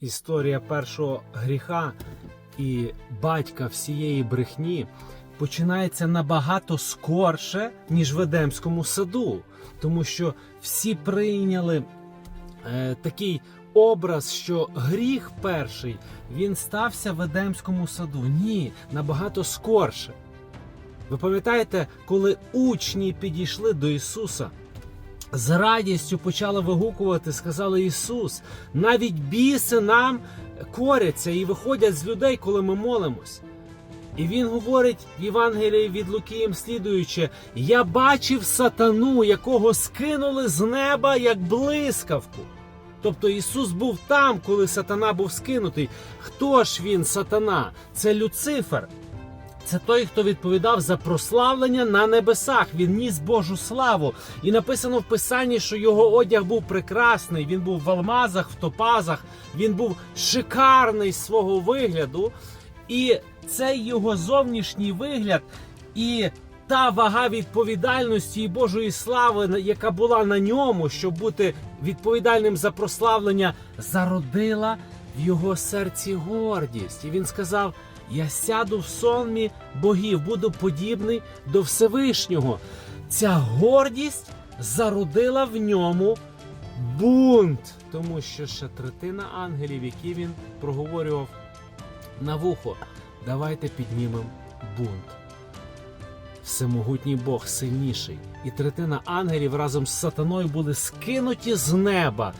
Історія першого гріха і батька всієї брехні починається набагато скорше, ніж в Едемському саду, тому що всі прийняли е, такий образ, що гріх перший він стався в Едемському саду. Ні, набагато скорше. Ви пам'ятаєте, коли учні підійшли до Ісуса? З радістю почали вигукувати, сказали Ісус, навіть біси нам коряться і виходять з людей, коли ми молимось. І він говорить в Євангелії від Луки їм слідуючи: Я бачив сатану, якого скинули з неба як блискавку. Тобто Ісус був там, коли сатана був скинутий. Хто ж він, сатана? Це Люцифер. Це той, хто відповідав за прославлення на небесах. Він ніс Божу славу. І написано в Писанні, що його одяг був прекрасний. Він був в алмазах, в топазах, він був шикарний свого вигляду. І цей його зовнішній вигляд і та вага відповідальності і Божої слави, яка була на ньому, щоб бути відповідальним за прославлення, зародила в його серці гордість. І він сказав. Я сяду в сонмі богів, буду подібний до Всевишнього. Ця гордість зародила в ньому бунт, тому що ще третина ангелів, які він проговорював на вухо, давайте піднімемо бунт. Всемогутній Бог сильніший, і третина ангелів разом з сатаною були скинуті з неба.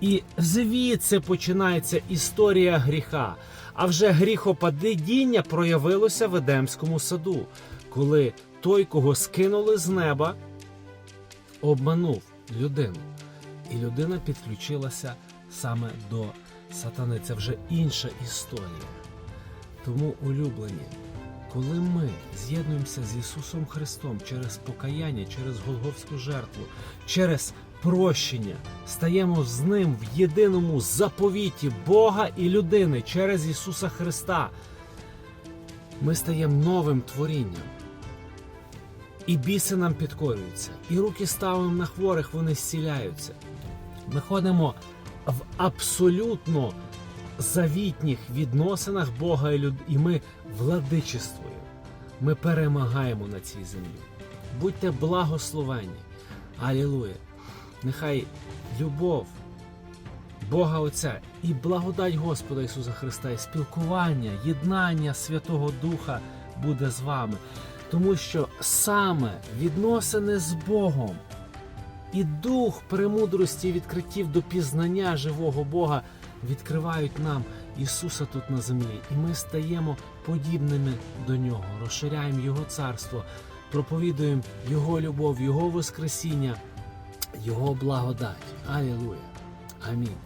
І звідси починається історія гріха. А вже гріхопадіння проявилося в Едемському саду, коли той, кого скинули з неба, обманув людину. І людина підключилася саме до сатани. Це вже інша історія. Тому, улюблені, коли ми з'єднуємося з Ісусом Христом через покаяння, через Голговську жертву, через прощення, стаємо з ним в єдиному заповіті Бога і людини через Ісуса Христа. Ми стаємо новим творінням. І біси нам підкорюються, і руки ставимо на хворих, вони зціляються. Ми ходимо в абсолютно завітніх відносинах Бога і люд... і ми владичествуємо. Ми перемагаємо на цій землі. Будьте благословенні. Алілуя! Нехай любов Бога Отця і благодать Господа Ісуса Христа, і спілкування, єднання Святого Духа буде з вами. Тому що саме відносини з Богом і дух премудрості і відкриттів до пізнання живого Бога відкривають нам Ісуса тут на землі, і ми стаємо подібними до Нього, розширяємо Його царство, проповідуємо Його любов, Його Воскресіння, Його благодать. Алілуя. Амінь.